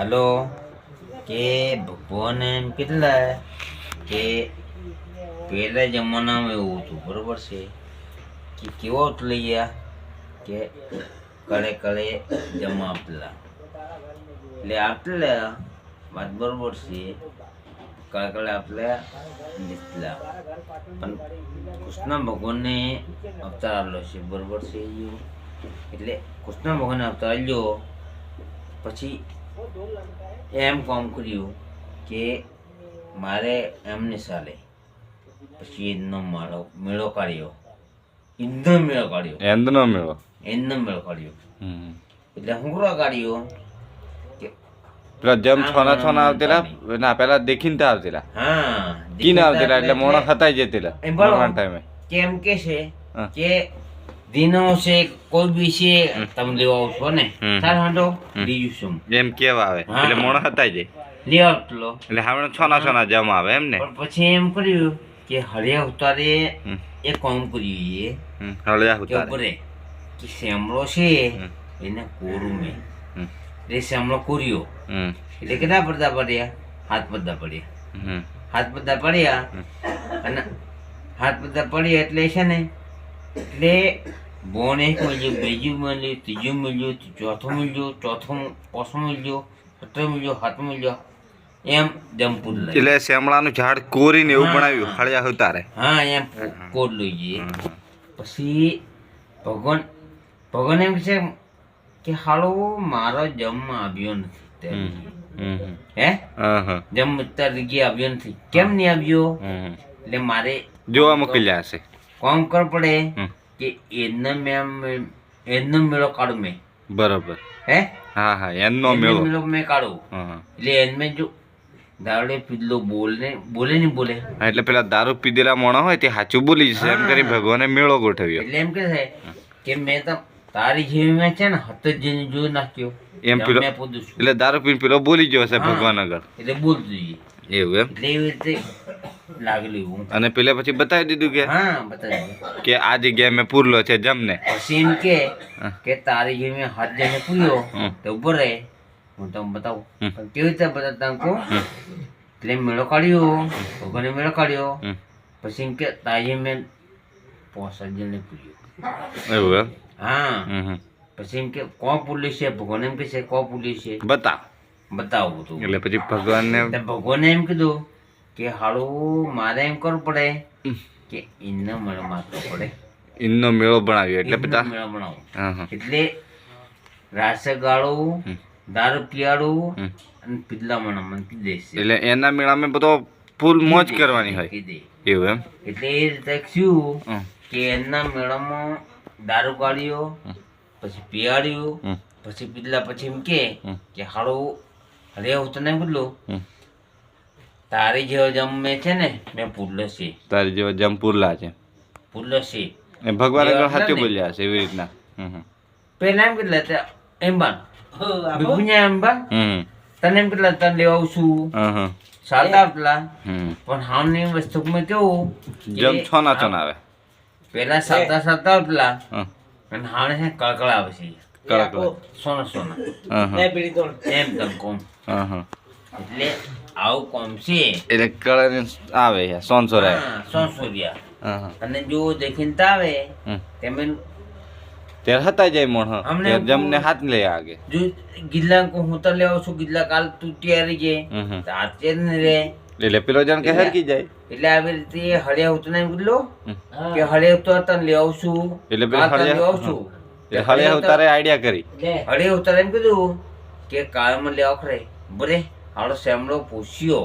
હાલો કે ભગવાન એમ કેટલા કે પહેલા જમાનામાં એવું હતું બરોબર છે કે કેવો લઈ ગયા કે કળે કળે જમા આપેલા એટલે આપેલા વાત બરોબર છે કળે કળે આપેલા લીધલા પણ કૃષ્ણ ભગવાનને અવતાર આવેલો છે બરોબર છે ઈ. એટલે કૃષ્ણ ભગવાનને અવતાર આલ્યો પછી એમ કોમ કર્યું કે મારે એમને ચાલે પછી એમનો માળો મેળો કાઢ્યો. એનો મેળો કાઢ્યો. એંદનો મેળો. એનો મેળો કાઢ્યો. એટલે હું કરવા કાઢ્યો પેલા જમ છોના છોના આવતેલા ના પેલા દેખીને આવતેલા. હા કીને આવતેલા એટલે મોણો ખતાઈ જતેલા એ બરાબર. મરવાના ટાઈમે. કેમ કે છે કે દિનો છે કોઈ બી છે તમે લેવા આવશો ને. તાર હાંડો બીજું શું? એમ કેવા આવે. એટલે મોડા હતા જાય. લેવા આવતો એટલે હવે છોના છોના જમ આવે એમ ને? પણ પછી એમ કર્યું કે હળિયા ઉતારે એ કોમ કર્યું એ. હળિયા ઉતારે. કે શેમળો છે એને કોરું મેં. એટલે શેમળો કોર્યો. એટલે કેટલા પડદા પડ્યા? હાથ પડદા પડ્યા. હાથ પડદા પડ્યા અને હાથ પડદા પડ્યા એટલે છે ને એટલે બોન એક મળ્યું બીજું મળ્યું ત્રીજું મળ્યું ચોથું મળ્યું ચોથું પાંચમું મળ્યું છઠ્ઠું મળ્યું હાથમું મળ્યું. એમ જમપુર એટલે શેમળાનું ઝાડ કોરીને એવું. બનાવ્યું હળિયા ઉતારે હા એમ કોર લઈ જઈએ. પછી ભગવાન ભગવાન એમ છે કે હાલો મારો જમ આવ્યો નથી. હે? હા, હા. જન્મ અત્યારે જગ્યાએ આવ્યો નથી. કેમ નહીં આવ્યો? એટલે મારે જોવા મોકલ્યા હશે. કામ કર પડે? કે એને મેં એનો મેળો કાઢું મેં. બરોબર. હે? હા હા એનો એનો મેળો. મેળો મેં કાઢું. એટલે એને જો દાડે પીધલો બોલે બોલે નહીં બોલે. એટલે પેલા દારૂ પીધેલા મોણા હોય તે સાચું બોલી જશે. એમ કરી ભગવાને મેળો ગોઠવ્યો. એટલે એમ કે છે કે મેં તો તારી જેવી મેં છે ને હત જેને જોઈ નાખ્યો. એમ પેલો એટલે દારૂ પીને પેલો બોલી ગયો છે ભગવાન આગળ. એટલે બોલતું એવું એમ? એટલે એવી રીતે લાગેલું હું. અને પેલે પછી બતાવી દીધું કે? હા બતાવી કે આ જગ્યાએ મેં પૂરલો છે જમને પછી એમ કે કે તારી જેવી મેં હાથ જઈને પૂર્યો તો ઊભો રહે. હું તમને બતાવું. કેવી રીતે બતાવતા કહું? એટલે મેળો કાઢ્યો ભગવાને મેળો કાઢ્યો. પછી એમ કે તારી મેં પોસા જઈને પૂર્યો. એવું હા. પછી એમ કે કો પુલિસ છે? ભગવાન એમ કે છે કો પુલિસ છે? બતાવ. બતાવો બધું એટલે પછી ભગવાનને ભગવાને એમ કીધું કે હાલો મારે એમ કરવું પડે. કે ઇનનો મેળો મારવો પડે. ઇનનો મેળો બનાવ્યો એટલે બધા મેળો બનાવો. એટલે રાસે ગાળું દારૂ પીવાડું અને મને કીધે છે. એટલે એના મેળામાં બધો ફૂલ મોજ કરવાની હોય. એવું એમ? એટલે એ રીતે શું કે એના મેળામાં દારૂ કાઢ્યો પછી પીવાડ્યું પછી પીધલા પછી એમ કે હાલો અરે હું તને હમ. તારી જેવો જમે છે ને મેં પૂરલો તારી જેવા જમપુરલા છે. પુલ્લસી એ ભગવાન આગળ સાચું બોલ્યા છે એવી રીતના. હમ હમ. પેલા એમ કેટલા હતા? એમ બાન બિગુન્યા એમ બા હમ તને એમ કેટલા તને લેવા આવું છું. હમ હમ. સાતા આપલા હમ. પણ હામની વસ્તુમાં કેવું જમ જમ છોના છ આવે પેલા સાતા સાતા આપલા હમ. અને હાણે છે કળકળા આવે છે. કળકળા. સોના સોના. હમ હમ. એમ તમ કોમ હમ હમ. એટલે આવું કોમ છે? એટલે કળર આવે યાર સોનસો રહે હા, સોનસોરિયા. હમ. અને જો દેખીને તો આવે હમ. ત્યારે હતા જાય મોણ અમને જમને હાથ લે આગે. જો ગિલ્લા કો હું તો લેવા છું ગિલ્લા કાલ તું તૈયારી છે. હમ હમ. તો આજે જ ને રે. એટલે પેલો જણ કે હરકી જાય. એટલે આવી રીતે હળિયા ઉતને એમ કીધું કે હળિયા ઉતર તને લઈ આવું છું. એટલે પેલા છું. એટલે હળે અવતારે આઈડિયા કરી. હળિયા ઉતર એમ કીધું કે કાળમાં લેવા ખરે. બરે હાલો સેમડો પૂછ્યો.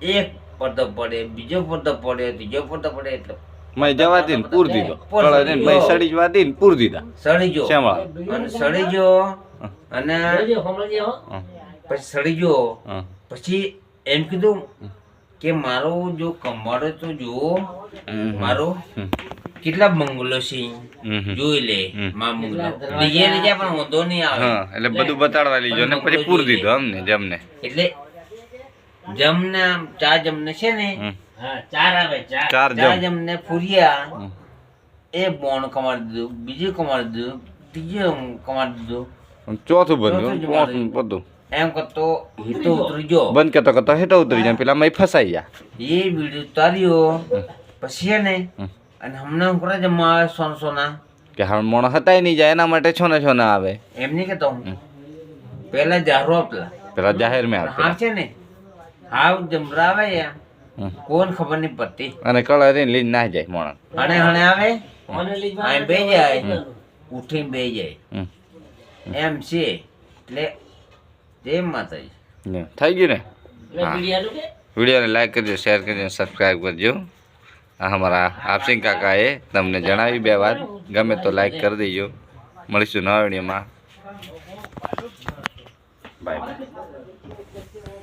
એક પડદો પડે બીજો પડદો પડે ત્રીજો પડદો પડે એટલે મય જવા દીન પૂર દીધો. પૂર મય સડી જવા દીન પૂર દીધા. સડી જો શ્યામળા અને સડી જો અને પછી સડી જો. પછી એમ કીધું કે મારો જો કમાડો તો જુઓ. મારો. કેટલા બંગલો છે. જોઈ લે. માં બંગલો બીજે લઈ જાય પણ વાંધો નહીં આવે. એટલે બધું બતાડવા લીધો ને પછી પૂર દીધો અમને જમને. એટલે જમને આમ ચાર જમને છે ને ચાર આવે ચાર. ચાર જમને ફુરિયા એ બોણ કમાડી દીધું બીજું કમાડ દીધું ત્રીજું કમાડ દીધું. ચોથું બધું ચોથું. બધું. એમ કરતો હિતો ઉતરી ગયો બંધ કરતો કરતો હેઠો ઉતરી જાય પેલા મય ફસાઈ જા એ વીડિયો ઉતાર્યો. પછી હે ને. અને હમણાં હું કરે જમવા આવે સોન સોના. કે હાલ મોણો હતાય નહીં જાય એના માટે છો ને છો ને આવે. એમ નહીં કેતો હું. પહેલા જાહેરો આપલા. પહેલા જાહેર મેં હા છે ને. હાવ જમરાવે યા. કોણ ખબર નહીં પડતી. અને કળા કલર લઈને ના જાય મોણ. હણે હણે આવે? અહીં બે જાય. ઉઠીને બે જાય. હમ. એમ છે. એટલે જય માતાજી થઈ. ગયું ને? વિડીયોને લાઈક કરજો શેર કરજો સબસ્ક્રાઈબ કરજો. અમારા આપસિંગ કાકાએ તમને જણાવી બે વાત. ગમે તો લાઈક કરી દેજો. મળીશું નવા વિડીયોમાં. Bye bye